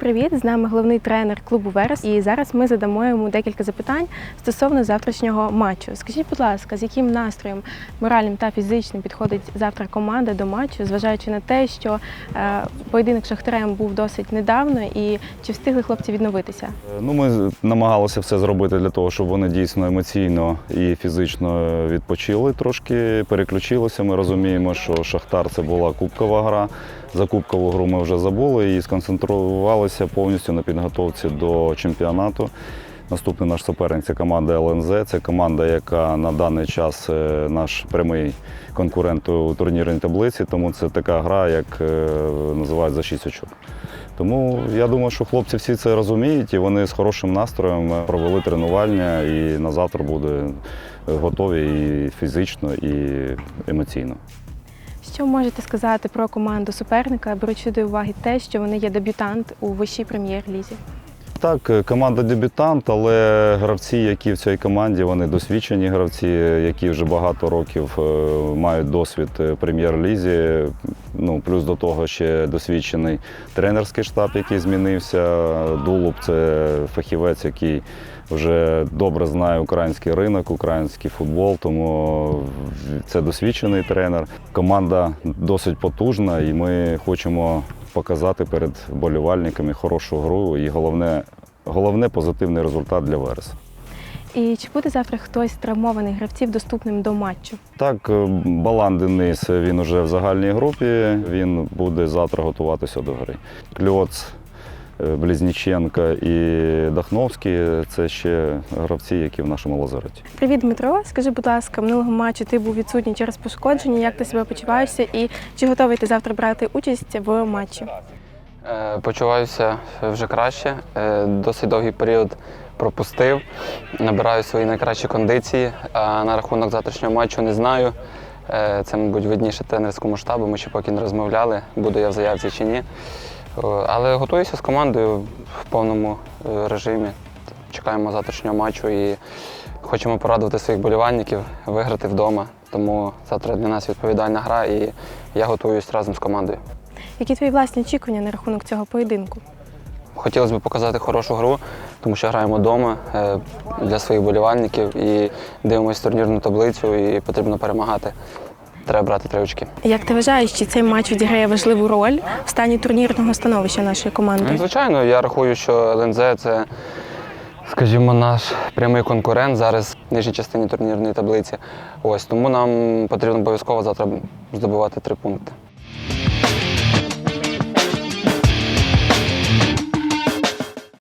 привіт! З нами головний тренер клубу Верес. І зараз ми задамо йому декілька запитань стосовно завтрашнього матчу. Скажіть, будь ласка, з яким настроєм моральним та фізичним підходить завтра команда до матчу, зважаючи на те, що е, поєдинок Шахтарем був досить недавно, і чи встигли хлопці відновитися? Ну, ми намагалися все зробити для того, щоб вони дійсно емоційно і фізично відпочили трошки, переключилися. Ми розуміємо, що Шахтар це була кубкова гра. За кубкову гру ми вже забули і сконцентрувалися повністю на підготовці до чемпіонату. Наступний наш суперник це команда ЛНЗ. Це команда, яка на даний час е, наш прямий конкурент у турнірній таблиці, тому це така гра, як е, називають за 6 очок. Тому я думаю, що хлопці всі це розуміють і вони з хорошим настроєм провели тренування і на завтра буде готові і фізично, і емоційно. Що можете сказати про команду суперника, беручи до уваги те, що вони є дебютант у вищій прем'єр-лізі? Так, е, команда дебютант, але гравці, які в цій команді, вони досвідчені гравці, які вже багато років е, мають досвід е, прем'єр-лізі. Ну, плюс до того ще досвідчений тренерський штаб, який змінився. Дулуб це фахівець, який вже добре знає український ринок, український футбол, тому це досвідчений тренер. Команда досить потужна, і ми хочемо показати перед болівальниками хорошу гру і головне, головне позитивний результат для Вереса. І чи буде завтра хтось з травмованих гравців доступним до матчу? Так, е, Балан Денис, він уже в загальній групі, він буде завтра готуватися до гри. Кльоц, е, Близніченка і Дахновський це ще гравці, які в нашому лазареті. Привіт, Дмитро. Скажи, будь ласка, минулого матчу ти був відсутній через пошкодження. Як ти себе почуваєшся і чи готовий ти завтра брати участь в матчі? Е, Почуваюся вже краще. Е, Досить довгий період пропустив. Набираю свої найкращі кондиції. А на рахунок завтрашнього матчу не знаю. Це, мабуть, видніше тренерському штабу. Ми ще поки не розмовляли, буду я в заявці чи ні. О, Але готуюся з командою в повному е, режимі. Чекаємо завтрашнього матчу і хочемо порадувати своїх болівальників, виграти вдома. Тому завтра для нас відповідальна гра і я готуюсь разом з командою. Які твої власні очікування на рахунок цього поєдинку? Хотілося б показати хорошу гру, тому що граємо вдома е, для своїх болівальників і дивимося турнірну таблицю і потрібно перемагати. Треба брати три очки. Як ти вважаєш, чи цей матч відіграє важливу роль в стані турнірного становища нашої Ну, команди? Звичайно, я рахую, що ЛНЗ це, скажімо, наш прямий конкурент зараз в нижній частині турнірної таблиці. Ось тому нам потрібно обов'язково завтра здобувати три пункти.